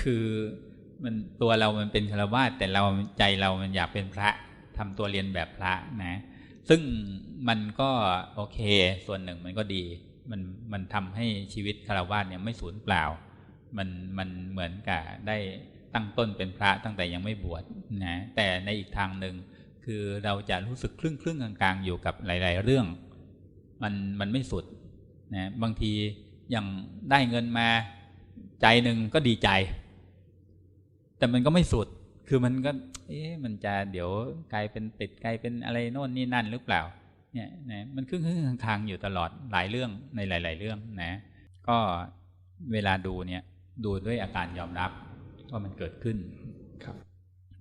คือมันตัวเรามันเป็นคารวะแต่เราใจเรามันอยากเป็นพระทำตัวเรียนแบบพระนะ ซึ่งมันก็โอเค ส่วนหนึ่งมันก็ดี มันมันทำให้ชีวิตคารวะเนี่ยไม่สูญเปล่า มันมันเหมือนกับได้ตั้งต้นเป็นพระตั้งแต่ยังไม่บวชนะ แต่ในอีกทางหนึ่งคือเราจะรู้สึกครึ่งครึ่งกลางๆ อยู่กับหลาย ๆ เรื่อง มันมันไม่สุดนะบางทีอย่างได้เงินมา ใจหนึ่งก็ดีใจ แต่มันก็ไม่สุด คือมันก็ เอ๊ะมันจะเดี๋ยวกลายเป็นติดกลายเป็นอะไรโน่นนี่นั่นหรือเปล่า เนี่ยนะมันครึ่งครึ่งกลางๆอยู่ตลอดหลายเรื่องในหลาย ๆ เรื่องนะ ก็เวลาดูเนี่ย ดูด้วยอาการยอมรับว่ามันเกิดขึ้นครับ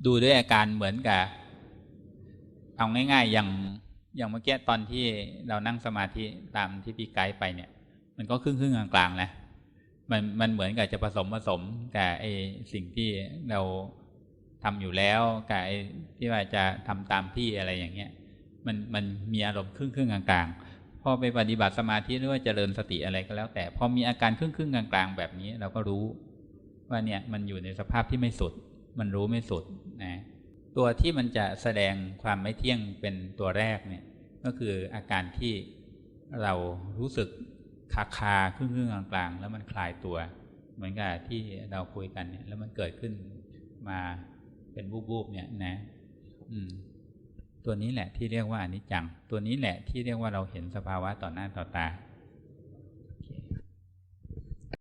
ดูด้วยอาการเหมือนกับเอาง่าย ๆ อย่างอย่างเมื่อกี้ตอนที่เรานั่งสมาธิตามที่พี่ไกด์ไปเนี่ย มันก็ครึ่งครึ่งกลางๆนะ มันมันเหมือนกับจะผสมผสมกับไอ้สิ่งที่เราทำอยู่แล้วกับไอ้ที่ว่าจะทำตามที่อะไรอย่างเงี้ย มันมันมีอารมณ์ครึ่งครึ่งกลางๆพอไปปฏิบัติสมาธิหรือว่าเจริญสติอะไรก็แล้ว แต่พอมีอาการครึ่งครึ่งกลางๆแบบนี้ เราก็รู้ว่าเนี่ยมันอยู่ในสภาพที่ไม่สุด มันรู้ไม่สุดนะตัวที่มันจะแสดงความไม่เที่ยงเป็นตัวแรกเนี่ยก็คืออาการที่เรารู้สึก คาคาครึ่งครึ่งกลางๆ แล้วมันคลายตัว เหมือนกับที่เราคุยกันเนี่ย แล้วมันเกิดขึ้นมาเป็นบูบๆเนี่ยนะ อืม ตัวนี้แหละที่เรียกว่าอนิจจัง ตัวนี้แหละที่เรียกว่าเราเห็นสภาวะต่อหน้าต่อตา